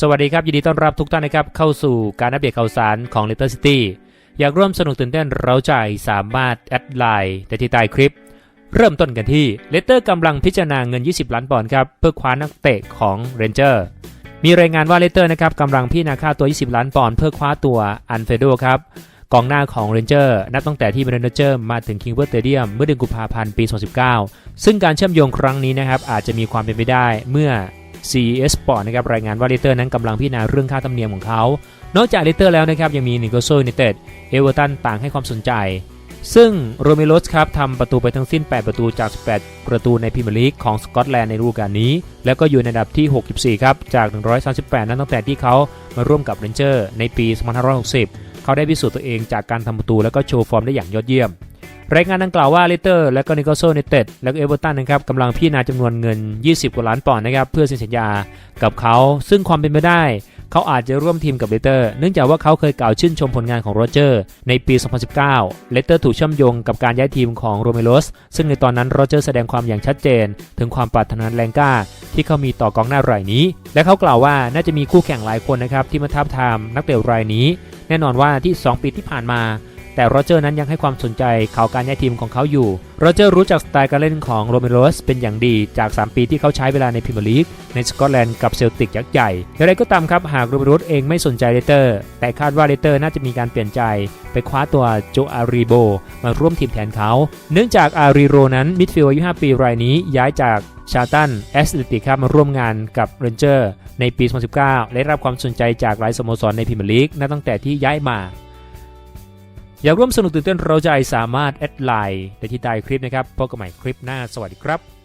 สวัสดีครับ ยินดีต้อนรับทุกท่านนะครับเข้าสู่การอัปเดตข่าวสารของ Leicester City อยากร่วมสนุกตื่นเต้นเราใจสามารถแอดไลน์แต่ที่ใต้คลิป เริ่มต้นกันที่ เลสเตอร์กำลังพิจารณาเงิน 20 ล้านปอนด์ครับเพื่อคว้านักเตะของเรนเจอร์มีรายงานว่าเลสเตอร์นะครับกำลังพิจารณาค่าตัว 20 ล้านปอนด์เพื่อคว้าตัวอันเฟโดครับกองหน้าของเรนเจอร์นับตั้งแต่ที่เรนเจอร์มาถึงคิงเวอร์สเตเดียมเมื่อเดือนกุมภาพันธ์ปี 2019 ซึ่งการเชื่อมโยงครั้งนี้นะครับอาจจะมีความเป็นไปได้เมื่อ CES Sport นะครับรายงานว่าเลเตอร์นั้นกำลังพิจารณาเรื่องค่าธรรมเนียมของเขา นอกจากเลเตอร์แล้วนะครับยังมีนิโคลโซยูไนเต็ดเอเวอร์ตันต่างให้ความสนใจ ซึ่งโรเมโรสครับทำประตูไปทั้งสิ้น 8 ประตูจาก 18 ประตูในพรีเมียร์ลีกของสกอตแลนด์ในฤดูกาลนี้ แล้วก็อยู่ในอันดับที่ 64 ครับจาก 138 นั้นตั้งแต่ที่เขามาร่วมกับเรนเจอร์ในปี 2560 เขาได้พิสูจน์ตัวเองจากการทำประตูแล้วก็โชว์ฟอร์มได้อย่างยอดเยี่ยม รายงานดังกล่าวว่าเลสเตอร์และก็นิโคลโซยูไนเต็ดและก็เอเวอร์ตันนะครับกำลังพิจารณาจำนวนเงิน 20 กว่าล้านปอนด์นะครับเพื่อเซ็นสัญญากับเขา ซึ่งความเป็นไปได้ เขาอาจจะร่วมทีมกับเลสเตอร์ เนื่องจากว่าเขาเคยกล่าวชื่นชมผลงานของโรเจอร์ ในปี 2019 เลสเตอร์ถูกเชื่อมโยงกับการย้ายทีมของโรเมโรสซึ่งในตอนนั้นโรเจอร์แสดงความอย่างชัดเจน ถึงความปรารถนาแรงกล้า ที่เขามีต่อกองหน้ารายนี้ และเขากล่าวว่าน่าจะมีคู่แข่งหลายคนนะครับที่มาท้าบทามนักเตะรายนี้ แน่นอนว่าที่ 2 ปีที่ผ่านมา แต่โรเจอร์นั้นยังให้ความสนใจข่าวการย้ายทีมของเขาอยู่โรเจอร์รู้จักสไตล์การเล่นของโรเมโรสเป็นอย่างดีจาก 3 ปีที่เขาใช้เวลาในพรีเมียร์ลีกในสกอตแลนด์กับเซลติกยักษ์ใหญ่อย่างไรก็ตามครับหากโรเมโรสเองไม่สนใจเลเตอร์ แต่คาดว่าเลเตอร์น่าจะมีการเปลี่ยนใจ ไปคว้าตัวโจอารีโบมาร่วมทีมแทนเขา เนื่องจากอารีโรนั้นมิดฟิลด์อายุ 5 ปีรายนี้ย้ายจากชาตันแอสเลติกครับมาร่วมงานกับเรนเจอร์ในปี 2019และได้รับความสนใจจากหลายสโมสรในพรีเมียร์ลีกนับตั้งแต่ที่ย้ายมา อยากร่วมสนุกตื่นเต้นเราใจสามารถแอดไลน์ได้ที่ใต้คลิปนะครับพบกันใหม่คลิปหน้าสวัสดีครับ